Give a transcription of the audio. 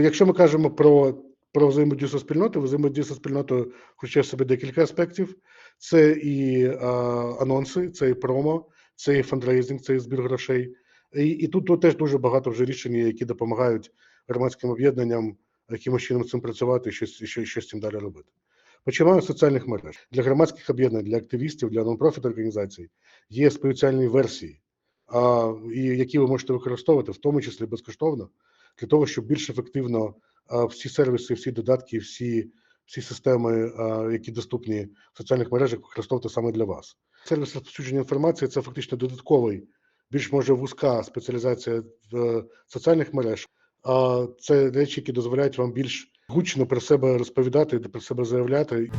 Якщо ми кажемо про, про взаємодію зі спільнотою, взаємодія зі спільнотою включає в себе декілька аспектів: це і а, анонси, це і промо, це і фандрейзинг, це і збір грошей. І, і тут, тут теж дуже багато вже рішень, які допомагають громадським об'єднанням якимось чином цим працювати і щось, і що, з цим далі робити. Починаємо з соціальних мереж для громадських об'єднань, для активістів, для нон-профіт організацій є спеціальні версії, а, і які ви можете використовувати, в тому числі безкоштовно, для того, щоб більш ефективно всі сервіси, всі додатки, всі, всі системи, які доступні в соціальних мережах, використовувати саме для вас. Сервіс розповсюдження інформації це фактично додатковий, більш може вузька спеціалізація в соціальних мереж. А це речі, які дозволяють вам більш гучно про себе розповідати, про себе заявляти.